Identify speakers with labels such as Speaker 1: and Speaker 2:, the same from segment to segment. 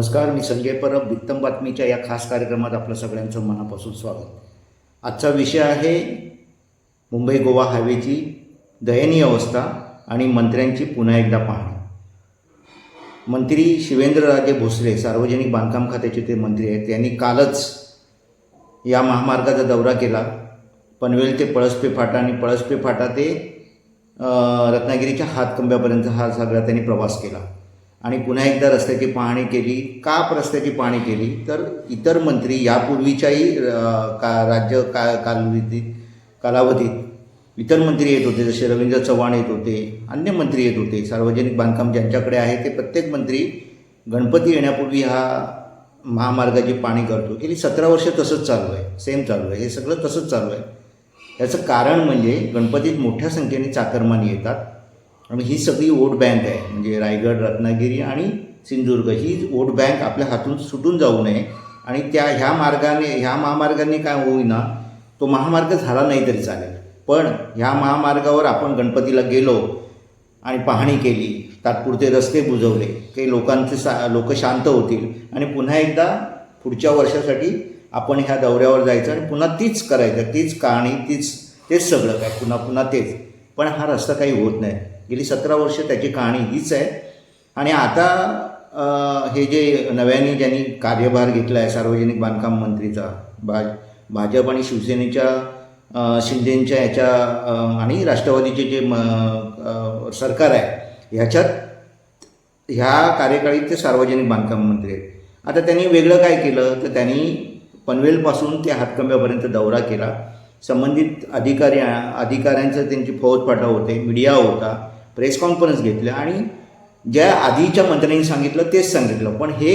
Speaker 1: नमस्कार मी संजय परब वित्तम बातमीच्या या खास कार्यक्रमात आपलं सगळ्यांचं मनापासून स्वागत. आजचा विषय आहे मुंबई गोवा हायवेची दयनीय अवस्था आणि मंत्र्यांची पुन्हा एकदा पाहणी. मंत्री शिवेंद्रराजे भोसले सार्वजनिक बांधकाम खात्याचे ते मंत्री आहेत त्यांनी कालच या महामार्गाचा दौरा केला. पनवेल ते पळसपे फाटा आणि पळसपे फाटा ते रत्नागिरीच्या हातकंब्यापर्यंत हा सगळा त्यांनी प्रवास केला. आणि पुन्हा एकदा रस्त्याची पाहणी केली का रस्त्याची पाहणी केली तर इतर मंत्री यापूर्वीच्याही का राज्य का कालावधीत कालावधीत इतर मंत्री येत होते जसे रवींद्र चव्हाण येत होते अन्य मंत्री येत होते सार्वजनिक बांधकाम ज्यांच्याकडे आहे ते प्रत्येक मंत्री गणपती येण्यापूर्वी हा महामार्गाची पाणी करतो. गेली सतरा वर्ष तसंच चालू आहे सेम चालू आहे. हे सगळं तसंच चालू आहे. याचं कारण म्हणजे गणपतीत मोठ्या संख्येने चाकरमानी येतात. आणि ही सगळी वोट बँक आहे. म्हणजे रायगड रत्नागिरी आणि सिंधुदुर्ग. ही वोट बँक आपल्या हातून सुटून जाऊ नये. आणि त्या ह्या मार्गाने ह्या महामार्गाने काय होईना तो महामार्ग झाला नाही तरी चालेल. पण ह्या महामार्गावर आपण गणपतीला गेलो आणि पाहणी केली तात्पुरते रस्ते बुजवले काही लोकांचे सा लोक शांत होतील आणि पुन्हा एकदा पुढच्या वर्षासाठी आपण ह्या दौऱ्यावर जायचं आणि पुन्हा तीच करायचं. तीच कहाणी तीच तेच सगळं काय पुन्हा पुन्हा तेच. पण हा रस्ता काही होत नाही. गेली सतरा वर्ष त्याची कहाणी हीच आहे. आणि आता हे जे नव्याने ज्यांनी कार्यभार घेतला आहे सार्वजनिक बांधकाम मंत्रीचा भाज भाजप आणि शिवसेनेच्या शिंदेंच्या ह्याच्या आणि राष्ट्रवादीचे जे म, सरकार आहे ह्याच्यात ह्या कार्यकाळीत ते सार्वजनिक बांधकाम मंत्री आहेत. आता त्यांनी वेगळं काय केलं? तर त्यांनी पनवेलपासून ते हातकंब्यापर्यंत दौरा केला. संबंधित अधिकारी अधिकाऱ्यांचं त्यांची फौज पाठव होते मीडिया होता. प्रेस कॉन्फरन्स घेतल्या आणि ज्या आधीच्या मंत्र्यांनी सांगितलं तेच सांगितलं. पण हे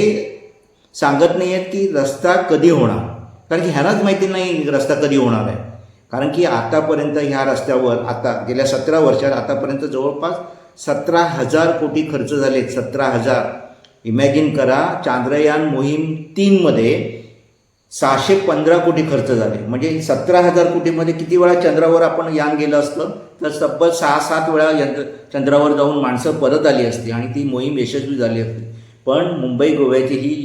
Speaker 1: सांगत नाही आहेत की रस्ता कधी होणार? कारण की ह्यालाच माहिती नाही रस्ता कधी होणार आहे. कारण की आतापर्यंत ह्या रस्त्यावर आता गेल्या सतरा वर्षात आतापर्यंत जवळपास सतरा हजार कोटी खर्च झाले सतरा हजार. इमॅजिन करा चांद्रयान मोहीम तीनमध्ये सहाशे पंधरा कोटी खर्च झाले. म्हणजे सतरा हजार कोटीमध्ये किती वेळा चंद्रावर आपण यान गेलं असतं? तर तब्बल सहा सात वेळा यंत्र चंद्रावर जाऊन माणसं परत आली असती आणि ती मोहीम यशस्वी झाली असती. पण मुंबई गोव्याची ही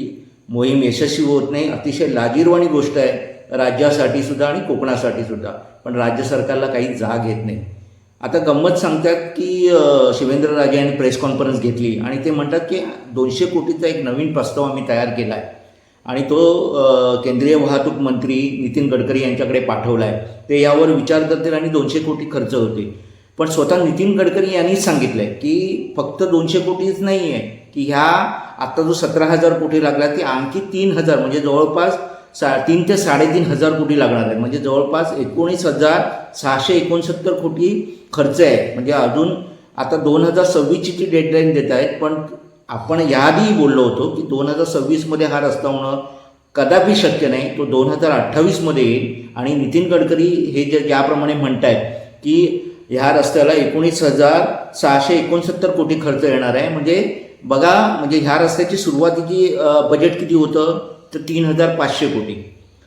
Speaker 1: मोहीम यशस्वी होत नाही. अतिशय लाजीरवाणी गोष्ट आहे. राज्यासाठी सुद्धा आणि कोकणासाठी सुद्धा. पण राज्य सरकारला काही जाग येत नाही. आता गंमत सांगतात की शिवेंद्र शिवेंद्रराजे यांनी प्रेस कॉन्फरन्स घेतली आणि ते म्हणतात की दोनशे कोटीचा एक नवीन प्रस्ताव आम्ही तयार केला आहे आणि तो केंद्रीय वाहतूक मंत्री नितीन गडकरी यांच्याकडे पाठवला आहे ते यावर विचार करतील आणि दोनशे कोटी खर्च होते पण स्वतः नितीन गडकरी यांनीच सांगितलं आहे की फक्त दोनशे कोटीच नाही आहे की ह्या आत्ता जो सतरा हजार कोटी लागला ते आणखी तीन हजार म्हणजे जवळपास सा तीन ते साडेतीन हजार कोटी लागणार आहे म्हणजे जवळपास एकोणीस हजार सहाशे एकोणसत्तर कोटी खर्च आहे म्हणजे अजून आता दोन हजार सव्वीसची ती डेडलाईन देत आहेत पण आपण याआधी बोललो होतो की दोन हजार सव्वीसमध्ये हा रस्ता होणं कदापि शक्य नाही. तो दोन हजार अठ्ठावीसमध्ये येईल. आणि नितीन गडकरी हे जे ज्याप्रमाणे म्हणत आहेत की ह्या रस्त्याला एकोणीस हजार सहाशे एकोणसत्तर कोटी खर्च येणार आहे. म्हणजे बघा म्हणजे ह्या रस्त्याची सुरुवातीची बजेट किती होतं? तर तीन हजार पाचशे कोटी.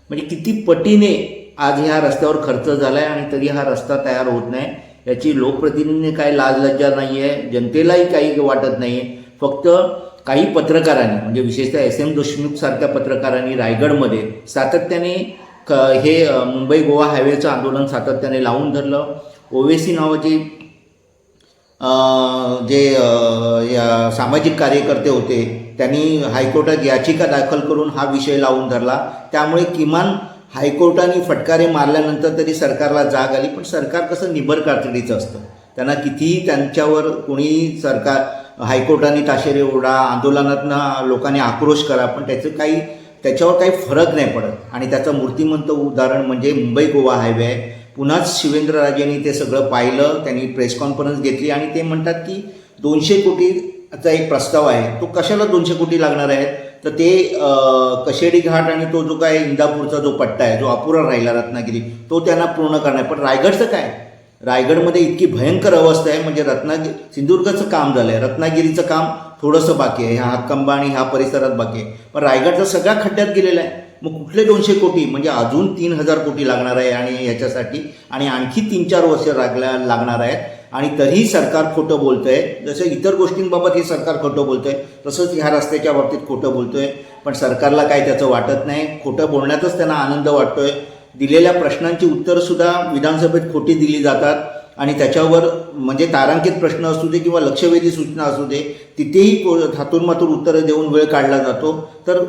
Speaker 1: म्हणजे किती पटीने आज ह्या रस्त्यावर खर्च झाला आहे आणि तरी हा रस्ता तयार होत नाही. याची लोकप्रतिनिधींनी काही लाज लज्जा नाही आहे जनतेलाही काही वाटत नाही आहे फक्त काही पत्रकारांनी म्हणजे विशेषतः एस एम देशमुख सारख्या पत्रकारांनी रायगडमध्ये सातत्याने क हे मुंबई गोवा हायवेचं आंदोलन सातत्याने लावून धरलं. ओवेसी नावाची जे या सामाजिक कार्यकर्ते होते त्यांनी हायकोर्टात याचिका दाखल करून हा विषय लावून धरला. त्यामुळे किमान हायकोर्टाने फटकारे मारल्यानंतर तरी सरकारला जाग आली पण सरकार कसं निबर कातडीचं असतं. त्यांना कितीही त्यांच्यावर कोणी सरकार हायकोर्टाने ताशेरे ओढा आंदोलनातनं लोकांनी आक्रोश करा पण त्याचं काही त्याच्यावर काही फरक नाही पडत. आणि त्याचं मूर्तिमंत उदाहरण म्हणजे मुंबई गोवा हायवे आहे. पुन्हाच शिवेंद्रराजेंनी ते सगळं पाहिलं त्यांनी प्रेस कॉन्फरन्स घेतली आणि ते म्हणतात की दोनशे कोटीचा एक प्रस्ताव आहे. तो कशाला दोनशे कोटी लागणार आहेत? तर ते कशेडी घाट आणि तो जो काय इंदापूरचा जो पट्टा आहे जो अपुरा राहिला रत्नागिरी तो त्यांना पूर्ण करणार पण रायगडचं काय? रायगडमध्ये इतकी भयंकर अवस्था आहे म्हणजे रत्नागिरी सिंधुदुर्गचं काम झालं आहे रत्नागिरीचं काम थोडंसं बाकी आहे. ह्या हातकंबा आणि ह्या परिसरात बाकी आहे. पण रायगडचा सगळा खड्ड्यात गेलेला आहे. मग कुठले दोनशे कोटी म्हणजे अजून तीन हजार कोटी लागणार आहे आणि याच्यासाठी आणि आणखी तीन चार वर्ष लागल्या लागणार आहेत. आणि तरीही सरकार खोटं बोलतं आहे जसं इतर गोष्टींबाबत हे सरकार खोटं बोलतं आहे तसंच ह्या रस्त्याच्या बाबतीत खोटं बोलतो आहे पण सरकारला काय त्याचं वाटत नाही. खोटं बोलण्यातच त्यांना आनंद वाटतो आहे दिलेल्या प्रश्नांची उत्तरंसुद्धा विधानसभेत खोटी दिली जातात. आणि त्याच्यावर म्हणजे तारांकित प्रश्न असू दे किंवा लक्षवेधी सूचना असू दे तिथेही को थातूरमातूर उत्तरं देऊन वेळ काढला जातो. तर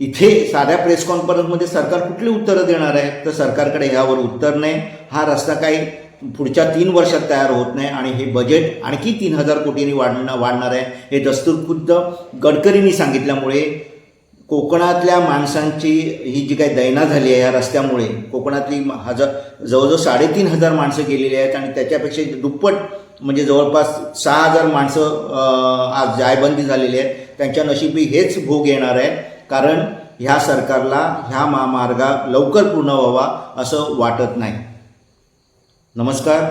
Speaker 1: इथे साध्या प्रेस कॉन्फरन्समध्ये सरकार कुठली उत्तरं देणार आहे? तर सरकारकडे ह्यावर उत्तर नाही. हा रस्ता काही पुढच्या तीन वर्षात तयार होत नाही आणि हे बजेट आणखी तीन हजार कोटींनी वाढणं वाढणार आहे. हे दस्तूर खुद्द गडकरींनी सांगितल्यामुळे कोकणातल्या माणसांची ही जी काही दैना झाली आहे या रस्त्यामुळे कोकणातली हजार जवळजवळ साडेतीन हजार माणसं गेलेली आहेत आणि त्याच्यापेक्षा दुप्पट म्हणजे जवळपास सहा हजार माणसं आज जायबंदी झालेली आहेत. त्यांच्या नशिबी हेच भोग येणार आहे. कारण ह्या सरकारला ह्या महामार्गा लवकर पूर्ण व्हावा असं वाटत नाही. नमस्कार.